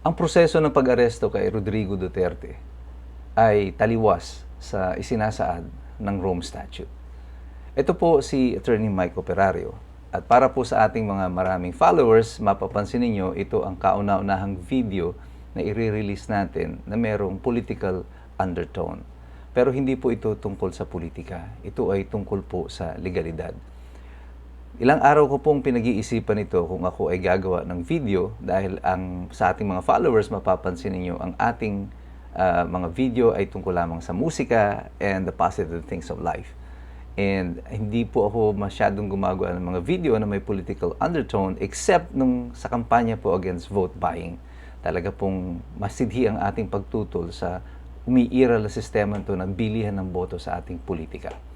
Ang proseso ng pag-aresto kay Rodrigo Duterte ay taliwas sa isinasaad ng Rome Statute. Ito po si Attorney Mike Operario. At para po sa ating mga maraming followers, mapapansin ninyo ito ang kauna-unahang video na i-release natin na merong political undertone. Pero hindi po ito tungkol sa politika. Ito ay tungkol po sa legalidad. Ilang araw ko pong pinag-iisipan ito kung ako ay gagawa ng video dahil ang sa ating mga followers mapapansin ninyo ang ating ah, mga video ay tungkol lamang sa musika and the positive things of life. And hindi po ako masyadong gumagawa ng mga video na may political undertone except nung sa kampanya po against vote buying. Talaga pong masidhi ang ating pagtutol sa umiiral na sistema ito ng bilihan ng boto sa ating politika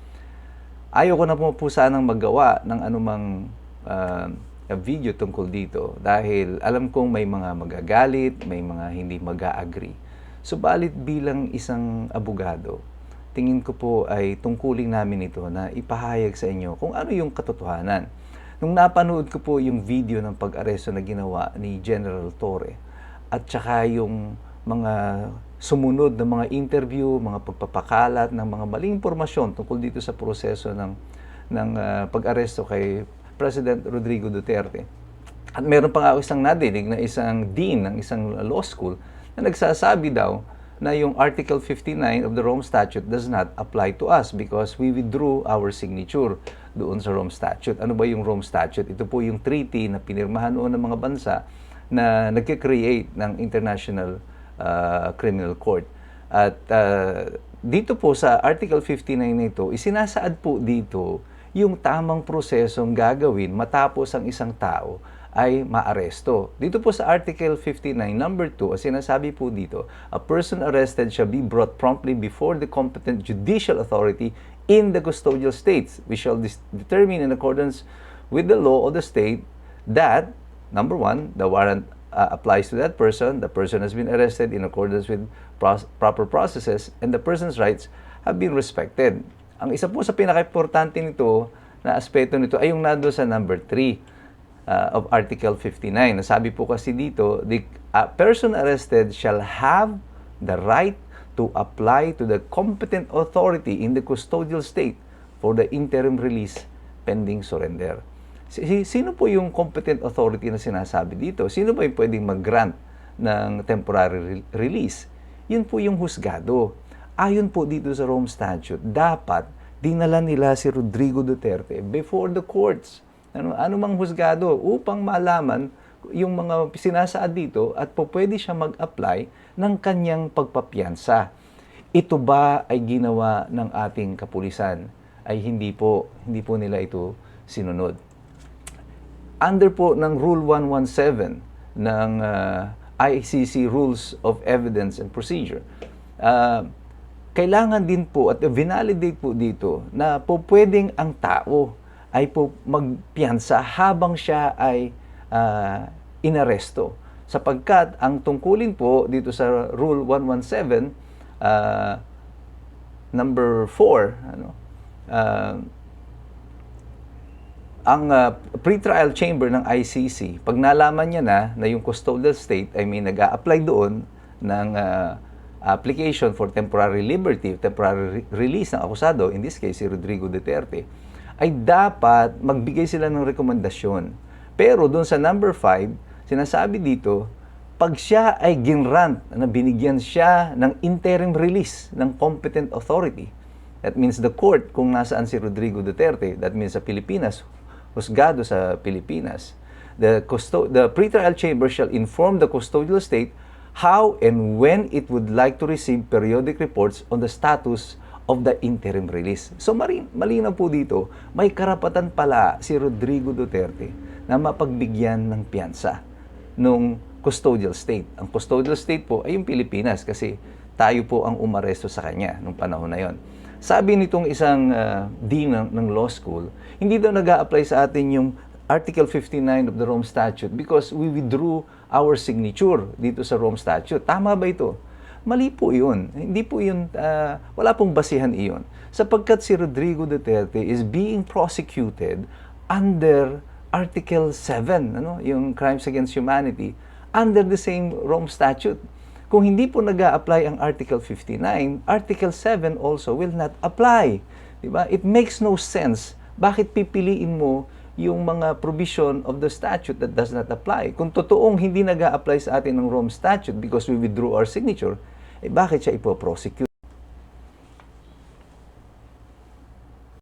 ayoko na po, po sanang magawa ng anumang uh, video tungkol dito dahil alam kong may mga magagalit, may mga hindi mag-agree. Subalit bilang isang abogado, tingin ko po ay tungkulin namin ito na ipahayag sa inyo kung ano yung katotohanan. Nung napanood ko po yung video ng pag-aresto na ginawa ni General Torre at saka yung mga sumunod na mga interview, mga pagpapakalat ng mga maling impormasyon tungkol dito sa proseso ng ng ah, pag-aresto kay President Rodrigo Duterte. At meron pa nga isang nadinig na isang dean ng isang law school na nagsasabi daw na yung Article 59 of the Rome Statute does not apply to us because we withdrew our signature doon sa Rome Statute. Ano ba yung Rome Statute? Ito po yung treaty na pinirmahan noon ng mga bansa na nagkikreate ng international uh, criminal court. At uh, dito po sa Article 59 na ito, isinasaad po dito yung tamang prosesong gagawin matapos ang isang tao ay maaresto. Dito po sa Article 59, number 2, ang sinasabi po dito, a person arrested shall be brought promptly before the competent judicial authority in the custodial states. We shall determine in accordance with the law of the state that, number one, the warrant uh, applies to that person, the person has been arrested in accordance with pros- proper processes, and the person's rights have been respected. Ang isa po sa pinaka-importante nito na aspeto nito ay yung nando sa number 3 uh, of Article 59. Nasabi po kasi dito, the a person arrested shall have the right to apply to the competent authority in the custodial state for the interim release pending surrender. Si- Sino po yung competent authority na sinasabi dito? Sino ba yung pwedeng mag-grant ng temporary re- release? Yun po yung husgado. Ayon po dito sa Rome Statute, dapat dinala nila si Rodrigo Duterte before the courts. Ano, ano mang husgado upang malaman yung mga sinasaad dito at po pwede siya mag-apply ng kanyang pagpapiyansa. Ito ba ay ginawa ng ating kapulisan? Ay hindi po, hindi po nila ito sinunod under po ng Rule 117 ng uh, ICC Rules of Evidence and Procedure, uh, kailangan din po at vinalidate po dito na po pwedeng ang tao ay po magpiyansa habang siya ay uh, inaresto. Sapagkat ang tungkulin po dito sa Rule 117, uh, number 4, ano, uh, ang uh, pre-trial chamber ng ICC, pag nalaman niya na na yung custodial state ay may nag apply doon ng uh, application for temporary liberty, temporary re- release ng akusado, in this case si Rodrigo Duterte, ay dapat magbigay sila ng rekomendasyon. Pero doon sa number 5, sinasabi dito, pag siya ay ginrant na binigyan siya ng interim release ng competent authority, that means the court kung nasaan si Rodrigo Duterte, that means sa Pilipinas, husgado sa Pilipinas. The, custo- the pretrial chamber shall inform the custodial state how and when it would like to receive periodic reports on the status of the interim release. So mari- malinaw po dito, may karapatan pala si Rodrigo Duterte na mapagbigyan ng piyansa nung custodial state. Ang custodial state po ay yung Pilipinas kasi tayo po ang umaresto sa kanya nung panahon na yon. Sabi nitong isang uh, dean ng, ng law school, hindi daw nag apply sa atin yung Article 59 of the Rome Statute because we withdrew our signature dito sa Rome Statute. Tama ba ito? Mali po yun. Hindi po yun, uh, wala pong basihan iyon. Sapagkat si Rodrigo Duterte is being prosecuted under Article 7, ano, yung Crimes Against Humanity, under the same Rome Statute. Kung hindi po nag apply ang Article 59, Article 7 also will not apply. Diba? It makes no sense. Bakit pipiliin mo yung mga provision of the statute that does not apply? Kung totoong hindi nag apply sa atin ng Rome Statute because we withdrew our signature, eh bakit siya ipoprosecute?